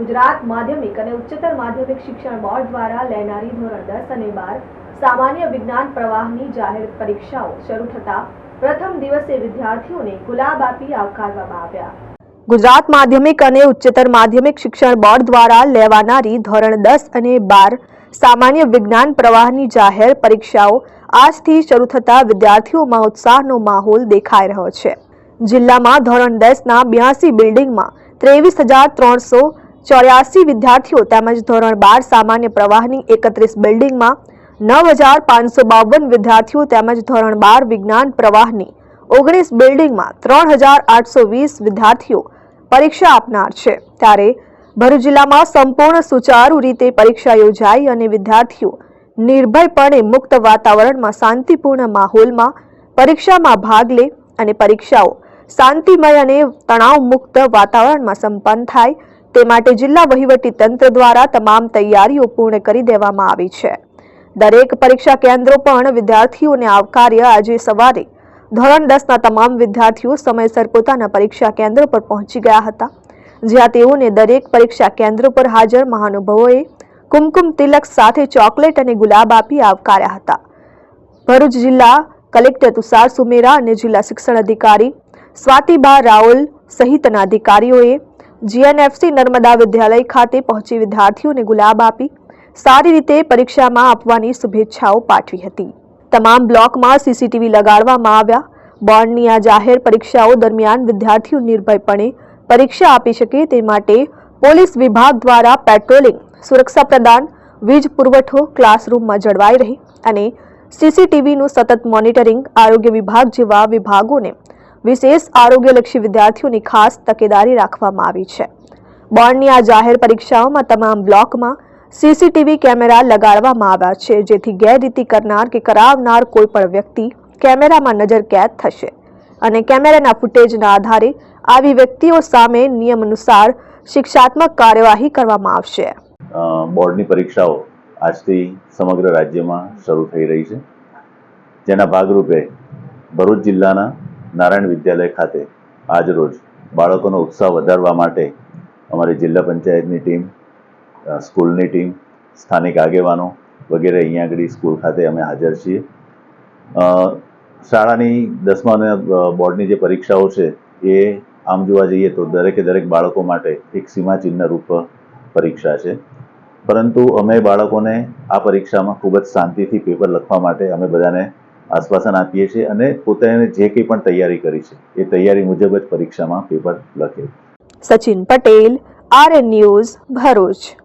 ગુજરાત માધ્યમિક અને ઉચ્ચતર માધ્યમિક શિક્ષણ બોર્ડ દ્વારા લેનારી ધોરણ દસ અને બાર સામાન્ય વિજ્ઞાન પ્રવાહની જાહેર પરીક્ષાઓ શરૂ થતા પ્રથમ દિવસે વિદ્યાર્થીઓને ગુલાબ આપી આવકારવામાં આવ્યા. ગુજરાત માધ્યમિક અને ઉચ્ચતર માધ્યમિક શિક્ષણ બોર્ડ દ્વારા લેવાનારી ધોરણ દસ અને બાર સામાન્ય વિજ્ઞાન પ્રવાહની જાહેર પરીક્ષાઓ આજથી શરૂ થતા વિદ્યાર્થીઓમાં ઉત્સાહનો માહોલ દેખાઈ રહ્યો છે. જિલ્લામાં ધોરણ દસના બ્યાસી બિલ્ડિંગમાં ત્રેવીસ હજાર ત્રણસો ચોર્યાસી વિદ્યાર્થીઓ તેમજ ધોરણ બાર સામાન્ય પ્રવાહની એકત્રીસ બિલ્ડિંગમાં નવ હજાર પાંચસો બાવન વિદ્યાર્થીઓ તેમજ ધોરણ બાર વિજ્ઞાન પ્રવાહની ઓગણીસ બિલ્ડિંગમાં ત્રણ હજાર આઠસો વીસ વિદ્યાર્થીઓ પરીક્ષા આપનાર છે. ત્યારે ભરૂચ જિલ્લામાં સંપૂર્ણ સુચારુ રીતે પરીક્ષા યોજાઈ અને વિદ્યાર્થીઓ નિર્ભયપણે મુક્ત વાતાવરણમાં શાંતિપૂર્ણ માહોલમાં પરીક્ષામાં ભાગ લે અને પરીક્ષાઓ શાંતિમય અને તણાવ મુક્ત વાતાવરણમાં સંપન્ન થાય તે માટે જિલ્લા વહીવટી તંત્ર દ્વારા તમામ તૈયારીઓ પૂર્ણ કરી દેવામાં આવી છે. દરેક પરીક્ષા કેન્દ્રો પણ વિદ્યાર્થીઓને આવકાર્ય આજે સવારે ધોરણ દસના તમામ વિદ્યાર્થીઓ સમયસર પોતાના પરીક્ષા કેન્દ્ર પર પહોંચી ગયા હતા, જ્યાં તેઓને દરેક પરીક્ષા કેન્દ્ર પર હાજર મહાનુભાવોએ કુમકુમ તિલક સાથે ચોકલેટ અને ગુલાબ આપી આવકાર્યા હતા. ભરૂચ જિલ્લા કલેક્ટર તુષાર સુમેરા અને જિલ્લા શિક્ષણ અધિકારી સ્વાતિબા રાઓલ સહિતના અધિકારીઓએ જીએનએફસી નર્મદા વિદ્યાલય ખાતે પહોંચી વિદ્યાર્થીઓને ગુલાબ આપી, સારી રીતે પરીક્ષામાં આપવાની શુભેચ્છાઓ પાઠવી હતી. તમામ બ્લોકમાં સીસીટીવી લગાડવામાં આવ્યા. બોર્ડની આ જાહેર પરીક્ષાઓ દરમિયાન વિદ્યાર્થીઓ નિર્ભયપણે પરીક્ષા આપી શકે તે માટે પોલીસ વિભાગ દ્વારા પેટ્રોલિંગ, સુરક્ષા પ્રદાન, વીજ પુરવઠો ક્લાસરૂમમાં જળવાઈ રહે અને સીસીટીવીનું સતત મોનિટરિંગ આરોગ્ય વિભાગ જેવા વિભાગોને વિશેષ આરોગ્યલક્ષી વિદ્યાર્થીઓની ખાસ તકેદારી રાખવામાં આવી છે. બોર્ડની આ જાહેર પરીક્ષાઓમાં તમામ બ્લોકમાં સીસીટીવી કેમેરા લગાડવામાં આવ્યા છે, જેથી ગેરરીતિ કરનાર કે કરાવનાર કોઈ વ્યક્તિ કેમેરામાં નજર કેદ થશે અને કેમેરાના ફૂટેજના આધારે આવી વ્યક્તિઓ સામે નિયમ અનુસાર શિક્ષાત્મક કાર્યવાહી કરવામાં આવશે. બોર્ડની પરીક્ષાઓ આજથી સમગ્ર રાજ્યમાં શરૂ થઈ રહી છે. જેના ભાગરૂપે ભરૂચ જિલ્લાના નારાયણ વિદ્યાલય ખાતે આજરોજ બાળકોનો ઉત્સાહ વધારવા માટે અમારી જિલ્લા પંચાયતની ટીમ સ્કૂલની ટીમ, સ્થાનિક આગેવાનો વગેરે અહીંયા આગળ સ્કૂલ ખાતે અમે હાજર છીએ. શાળાની દસમા અને બોર્ડની જે પરીક્ષાઓ છે એ આમ જોવા જઈએ તો દરેકે દરેક બાળકો માટે એક સીમાચિહ્ન રૂપ પરીક્ષા છે. પરંતુ અમે બાળકોને આ પરીક્ષામાં ખૂબ જ શાંતિથી પેપર લખવા માટે અમે બધાને આશ્વાસન આપીએ છીએ અને પોતાને જે કંઈ પણ તૈયારી કરી છે, એ તૈયારી મુજબ જ પરીક્ષામાં પેપર લખે. Sachin Patel RN news Bharuch.